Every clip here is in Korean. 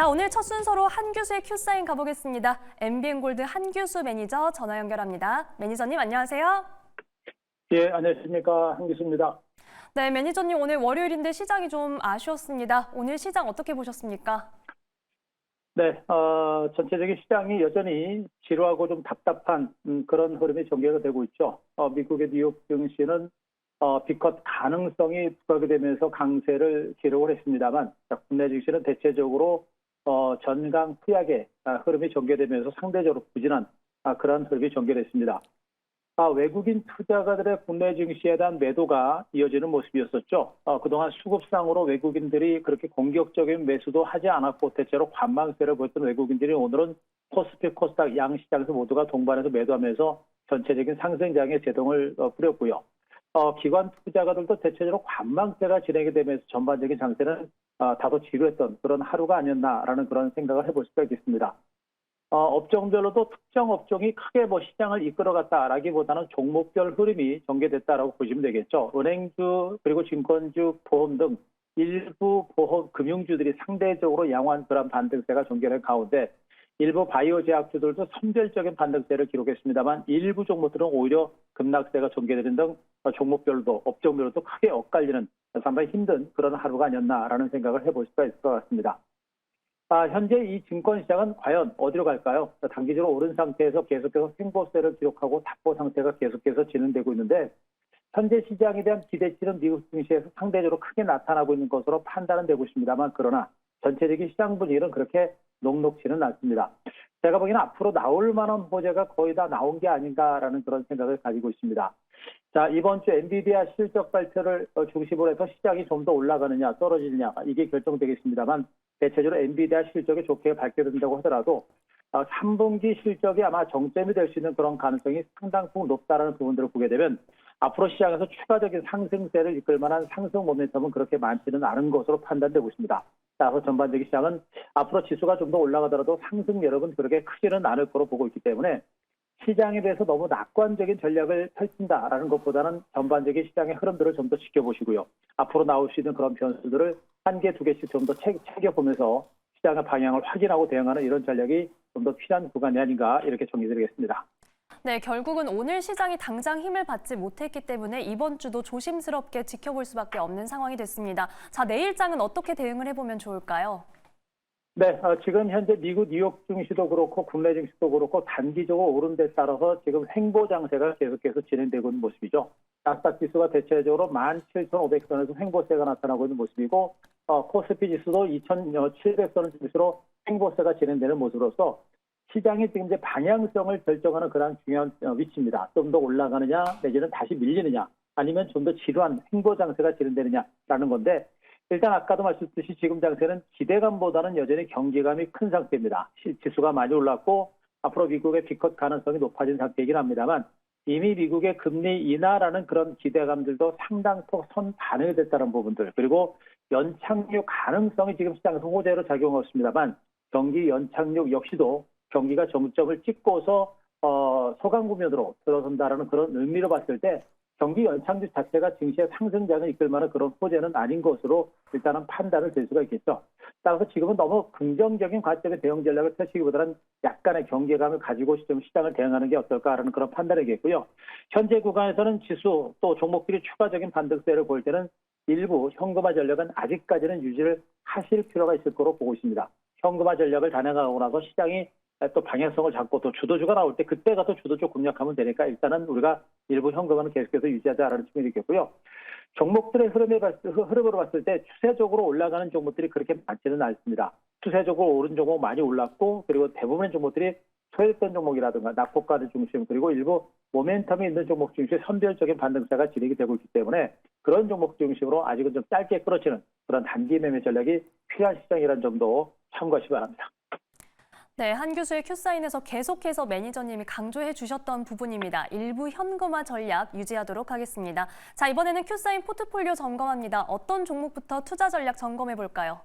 자, 오늘 첫 순서로 한 교수의 큐사인 가보겠습니다. MBN 골드 한 교수 매니저 전화 연결합니다. 매니저님 안녕하세요. 예, 안녕하십니까. 한기수입니다. 네, 매니저님 오늘 월요일인데 시장이 좀 아쉬웠습니다. 오늘 시장 어떻게 보셨습니까? 네, 어, 전체적인 시장이 여전히 지루하고 좀 답답한 음, 그런 흐름이 전개가 되고 있죠. 어, 미국의 뉴욕 증시는 어, 비컷 가능성이 부각이 되면서 강세를 기록을 했습니다만 자, 국내 증시는 대체적으로 어, 전강 후약의 아, 흐름이 전개되면서 상대적으로 부진한 아, 그런 흐름이 전개됐습니다. 아, 외국인 투자가들의 국내 증시에 대한 매도가 이어지는 모습이었었죠. 어, 그동안 수급상으로 외국인들이 그렇게 공격적인 매수도 하지 않았고 대체로 관망세를 보였던 외국인들이 오늘은 코스피, 코스닥 양시장에서 모두가 동반해서 매도하면서 전체적인 상승장에 제동을 어, 뿌렸고요. 어, 기관 투자가들도 대체적으로 관망세가 진행이 되면서 전반적인 장세는 어, 다소 지루했던 그런 하루가 아니었나라는 그런 생각을 해볼 수가 있겠습니다. 어, 업종별로도 특정 업종이 크게 뭐 시장을 이끌어갔다라기보다는 종목별 흐름이 전개됐다라고 보시면 되겠죠. 은행주 그리고 증권주, 보험 등 일부 보험 금융주들이 상대적으로 양호한 그런 반등세가 전개된 가운데 일부 바이오 제약주들도 선별적인 반등세를 기록했습니다만 일부 종목들은 오히려 급락세가 전개되는 등 종목별로도 업종별로도 크게 엇갈리는 상당히 힘든 그런 하루가 아니었나라는 생각을 해볼 수가 있을 것 같습니다. 아, 현재 이 증권 시장은 과연 어디로 갈까요? 단기적으로 오른 상태에서 계속해서 횡보세를 기록하고 답보 상태가 계속해서 진행되고 있는데 현재 시장에 대한 기대치는 미국 증시에서 상대적으로 크게 나타나고 있는 것으로 판단은 되고 있습니다만 그러나 전체적인 시장 분위기는 그렇게 녹록지는 않습니다. 제가 보기에는 앞으로 나올 만한 호재가 거의 다 나온 게 아닌가라는 그런 생각을 가지고 있습니다. 자, 이번 주 엔비디아 실적 발표를 어, 중심으로 해서 시장이 좀 더 올라가느냐 떨어지느냐 이게 결정되겠습니다만 대체적으로 엔비디아 실적이 좋게 발표된다고 하더라도 3분기 실적이 아마 정점이 될 수 있는 그런 가능성이 상당폭 높다라는 부분들을 보게 되면 앞으로 시장에서 추가적인 상승세를 이끌 만한 상승 모멘텀은 그렇게 많지는 않은 것으로 판단되고 있습니다. 따라서 전반적인 시장은 앞으로 지수가 좀 더 올라가더라도 상승 여력은 그렇게 크지는 않을 거로 보고 있기 때문에 시장에 대해서 너무 낙관적인 전략을 펼친다라는 것보다는 전반적인 시장의 흐름들을 좀 더 지켜보시고요. 앞으로 나올 수 있는 그런 변수들을 한 개, 두 개씩 좀 더 챙겨보면서 시장의 방향을 확인하고 대응하는 이런 전략이 좀 더 필요한 구간이 아닌가 이렇게 정리드리겠습니다. 네, 결국은 오늘 시장이 당장 힘을 받지 못했기 때문에 이번 주도 조심스럽게 지켜볼 수밖에 없는 상황이 됐습니다. 자, 내일장은 어떻게 대응을 해보면 좋을까요? 네, 어, 지금 현재 미국 뉴욕 증시도 그렇고 국내 증시도 그렇고 단기적으로 오른 데 따라서 지금 횡보 장세가 계속해서 진행되고 있는 모습이죠. 나스닥 지수가 대체적으로 17,500선에서 횡보세가 나타나고 있는 모습이고 어, 코스피 지수도 2,700선 지수로 횡보세가 진행되는 모습으로서 시장이 지금 이제 방향성을 결정하는 그런 중요한 어, 위치입니다. 좀 더 올라가느냐 내지는 다시 밀리느냐 아니면 좀 더 지루한 횡보 장세가 진행되느냐라는 건데 일단 아까도 말씀드렸듯이 지금 장세는 기대감보다는 여전히 경계감이 큰 상태입니다. 지수가 많이 올랐고 앞으로 미국의 비컷 가능성이 높아진 상태이긴 합니다만 이미 미국의 금리 인하라는 그런 기대감들도 상당폭 선 반영이 됐다는 부분들 그리고 연착륙 가능성이 지금 시장에서 호재로 작용하고 있습니다만 경기 연착륙 역시도 경기가 정점을 찍고서 어, 소강 구면으로 들어선다라는 그런 의미로 봤을 때 경기 연착륙 자체가 증시의 상승장을 이끌 만한 그런 호재는 아닌 것으로 일단은 판단을 될 수가 있겠죠. 따라서 지금은 너무 긍정적인 관점의 대응 전략을 펼치기보다는 약간의 경계감을 가지고 좀 시장을 대응하는 게 어떨까라는 그런 판단이겠고요. 현재 구간에서는 지수 또 종목들이 추가적인 반등세를 보일 때는 일부 현금화 전략은 아직까지는 유지를 하실 필요가 있을 거로 보고 있습니다. 현금화 전략을 단행하고 나서 시장이 또 방향성을 잡고 또 주도주가 나올 때 그때가 또 주도주 공략하면 되니까 일단은 우리가 일부 현금화는 계속해서 유지하자라는 측면이 있겠고요. 종목들의 흐름에 봤을, 흐름으로 봤을 때 추세적으로 올라가는 종목들이 그렇게 많지는 않습니다. 추세적으로 오른 종목 많이 올랐고 그리고 대부분의 종목들이 소액된 종목이라든가 낙폭가를 중심 그리고 일부 모멘텀이 있는 종목 중심 선별적인 반등세가 진행이 되고 있기 때문에 그런 종목 중심으로 아직은 좀 짧게 끌어치는 그런 단기 매매 전략이 필요한 시장이라는 점도 참고하시기 바랍니다. 네, 한 교수의 큐사인에서 계속해서 매니저님이 강조해 주셨던 부분입니다. 일부 현금화 전략 유지하도록 하겠습니다. 자, 이번에는 큐사인 포트폴리오 점검합니다. 어떤 종목부터 투자 전략 점검해 볼까요?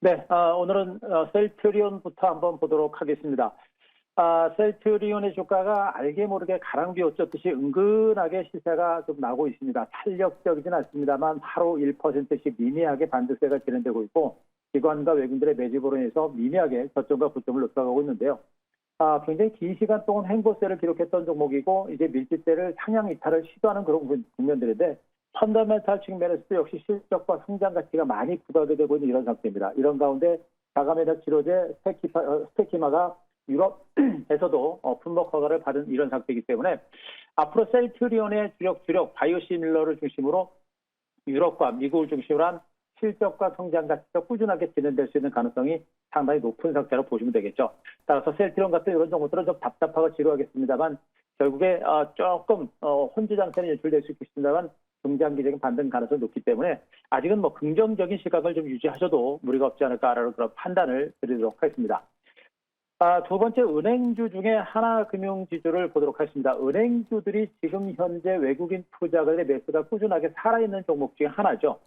네, 어, 오늘은 어, 셀트리온부터 한번 보도록 하겠습니다. 아, 셀트리온의 주가가 알게 모르게 가랑비 옷 젖듯이 은근하게 시세가 좀 나고 있습니다. 탄력적이진 않습니다만 하루 1%씩 미미하게 반등세가 진행되고 있고 기관과 외국인들의 매집으로 인해서 미미하게 저점과 고점을 높여가고 있는데요. 아, 굉장히 긴 시간 동안 행보세를 기록했던 종목이고 이제 밀집대를 상향 이탈을 시도하는 그런 국- 국면들인데 펀더멘탈 측면에서도 역시 실적과 성장 가치가 많이 부각이 되고 있는 이런 상태입니다. 이런 가운데 자가메달 치료제 어, 스테키마 가 유럽에서도 어, 품목 허가를 받은 이런 상태이기 때문에 앞으로 셀트리온의 주력 주력 바이오시밀러를 중심으로 유럽과 미국을 중심으로 한 실적과 성장 가치가 꾸준하게 진행될 수 있는 가능성이 상당히 높은 상태로 보시면 되겠죠. 따라서 셀트리온 같은 이런 종목들은 좀 답답하고 지루하겠습니다만 결국에 어, 조금 어, 혼주 장세는 연출될 수 있겠습니다만 중장기적인 반등 가능성이 높기 때문에 아직은 뭐 긍정적인 시각을 좀 유지하셔도 무리가 없지 않을까라는 그런 판단을 드리도록 하겠습니다. 아, 두 번째 은행주 중에 하나금융지주를 보도록 하겠습니다. 은행주들이 지금 현재 외국인 투자가들의 매수가 꾸준하게 살아있는 종목 중에 하나죠.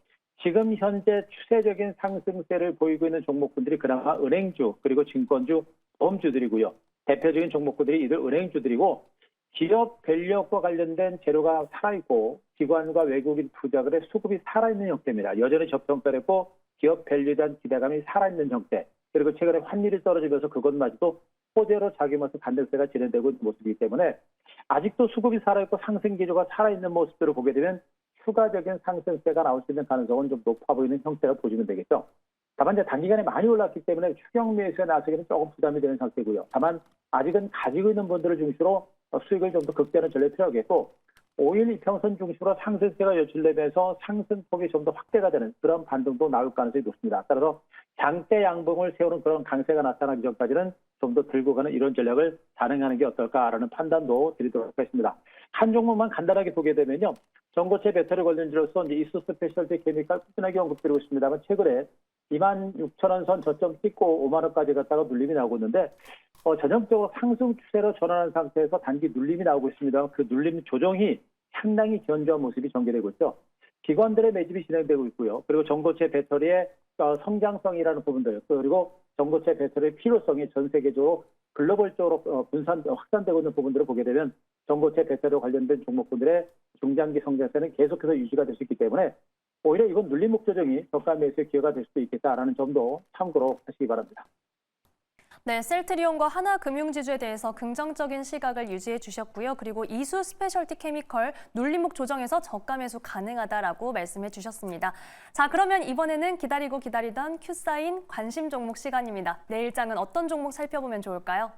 지금 현재 추세적인 상승세를 보이고 있는 종목군들이 그나마 은행주 그리고 증권주, 보험주들이고요. 대표적인 종목군들이 이들 은행주들이고 기업 밸류업과 관련된 재료가 살아있고 기관과 외국인 투자들의 수급이 살아있는 형태입니다. 여전히 저평가했고 기업 밸류에 대한 기대감이 살아있는 형태. 그리고 최근에 환율이 떨어지면서 그것마저도 호재로 작용해서 반등세가 진행되고 있는 모습이기 때문에 아직도 수급이 살아있고 상승 기조가 살아있는 모습들을 보게 되면 추가적인 상승세가 나올 수 있는 가능성은 좀 높아 보이는 형태로 보시면 되겠죠. 다만 이제 단기간에 많이 올랐기 때문에 추경 매수에 나서기는 조금 부담이 되는 상태고요. 다만 아직은 가지고 있는 분들을 중심으로 어, 수익을 좀 더 극대화는 전례 필요하겠고 5일 이평선 중심으로 상승세가 연출되면서 상승폭이 좀 더 확대가 되는 그런 반등도 나올 가능성이 높습니다. 따라서 장대 양봉을 세우는 그런 강세가 나타나기 전까지는 좀 더 들고 가는 이런 전략을 단행하는 게 어떨까라는 판단도 드리도록 하겠습니다. 한 종목만 간단하게 보게 되면요. 전고체 배터리 관련주로서 이제 이수 스페셜티 케미칼 꾸준하게 언급드리고 있습니다만 최근에 2만 6천 원 선 저점 찍고 5만 원까지 갔다가 눌림이 나오고 있는데 어, 전형적으로 상승 추세로 전환한 상태에서 단기 눌림이 나오고 있습니다. 그 눌림 조정이 상당히 견조한 모습이 전개되고 있죠. 기관들의 매집이 진행되고 있고요. 그리고 전고체 배터리의 어, 성장성이라는 부분들 그리고 전고체 배터리의 필요성이 전 세계적으로 글로벌적으로 어, 분산 확산되고 있는 부분들을 보게 되면 전고체 배터리와 관련된 종목군들의 중장기 성장세는 계속해서 유지가 될 수 있기 때문에 오히려 이번 눌림목 조정이 저가 매수의 기회가 될 수도 있겠다라는 점도 참고로 하시기 바랍니다. 네, 셀트리온과 하나금융지주에 대해서 긍정적인 시각을 유지해 주셨고요. 그리고 이수 스페셜티 케미컬 눌림목 조정에서 저가 매수 가능하다라고 말씀해 주셨습니다. 자, 그러면 이번에는 기다리고 기다리던 큐사인 관심 종목 시간입니다. 내일장은 어떤 종목 살펴보면 좋을까요?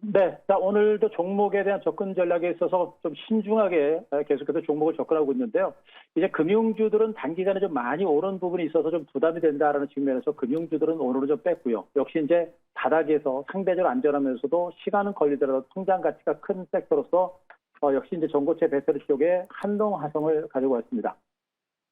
네, 자 오늘도 종목에 대한 접근 전략에 있어서 좀 신중하게 계속해서 종목을 접근하고 있는데요. 이제 금융주들은 단기간에 좀 많이 오른 부분이 있어서 좀 부담이 된다라는 측면에서 금융주들은 오늘은 좀 뺐고요. 역시 이제 바닥에서 상대적으로 안전하면서도 시간은 걸리더라도 성장 가치가 큰 섹터로서 어, 역시 이제 전고체 배터리 쪽에 한동 화성을 가지고 왔습니다.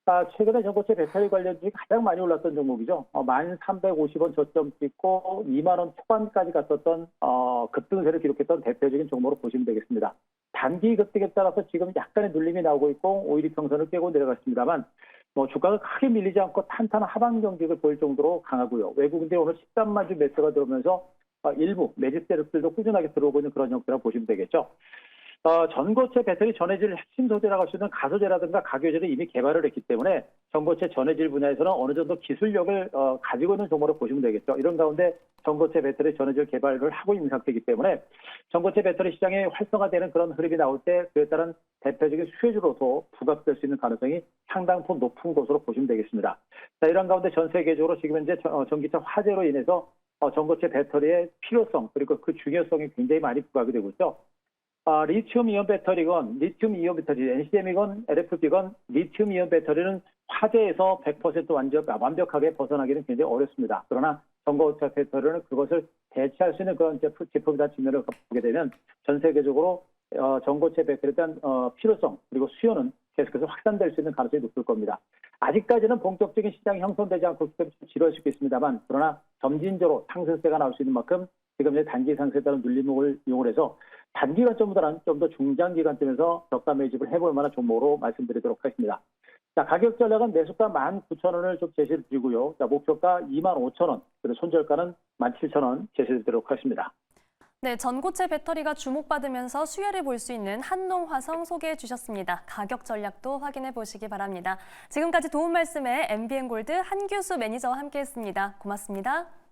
아, 최근에 전고체 배터리 관련주가 가장 많이 올랐던 종목이죠. 어, 1,350원 저점 찍고 2만 원 초반까지 갔었던 어, 급등세를 기록했던 대표적인 종목으로 보시면 되겠습니다. 단기 급등에 따라서 지금 약간의 눌림이 나오고 있고 오일이 평선을 깨고 내려갔습니다만 뭐 주가가 크게 밀리지 않고 탄탄한 하방 경직을 보일 정도로 강하고요. 외국인들이 오늘 13만 주 매수가 들어오면서 어, 일부 매집 세력들도 꾸준하게 들어오고 있는 그런 형태라고 보시면 되겠죠. 어, 전고체 배터리 전해질 핵심 소재라고 할 수 있는 가소제라든가 가교제를 이미 개발을 했기 때문에 전고체 전해질 분야에서는 어느 정도 기술력을 어, 가지고 있는 종목으로 보시면 되겠죠. 이런 가운데 전고체 배터리 전해질 개발을 하고 있는 상태이기 때문에 전고체 배터리 시장에 활성화되는 그런 흐름이 나올 때 그에 따른 대표적인 수혜주로서 부각될 수 있는 가능성이 상당폭 높은 것으로 보시면 되겠습니다. 자, 이런 가운데 전 세계적으로 지금 현재 전- 어, 전기차 화재로 인해서 어, 전고체 배터리의 필요성 그리고 그 중요성이 굉장히 많이 부각이 되고 있죠. 아, 리튬 이온 배터리건, 리튬 이온 배터리, NCM이건, LFP건, 리튬 이온 배터리는 화재에서 100% 완전, 아, 완벽하게 벗어나기는 굉장히 어렵습니다. 그러나 전고체 배터리는 그것을 대체할 수 있는 그런 제품, 제품이다 측면을 보게 되면 전 세계적으로 어, 전고체 배터리에 대한 어, 필요성 그리고 수요는 계속해서 확산될 수 있는 가능성이 높을 겁니다. 아직까지는 본격적인 시장이 형성되지 않고 지루할 수 있겠습니다만 그러나 점진적으로 상승세가 나올 수 있는 만큼 지금 이제 단기 상승에 따른 눌림목을 이용을 해서 단기 관점보다 는 좀 더 중장기 관점에서 저가 매집을 해볼 만한 종목으로 말씀드리도록 하겠습니다. 자, 가격 전략은 매수가 19,000원을 좀 제시를 드리고요. 자, 목표가 25,000원, 그리고 손절가는 17,000원 제시를 드리도록 하겠습니다. 네, 전고체 배터리가 주목받으면서 수혜를 볼 수 있는 한농화성 소개해 주셨습니다. 가격 전략도 확인해 보시기 바랍니다. 지금까지 도움 말씀에 MBN 골드 한규수 매니저와 함께했습니다. 고맙습니다.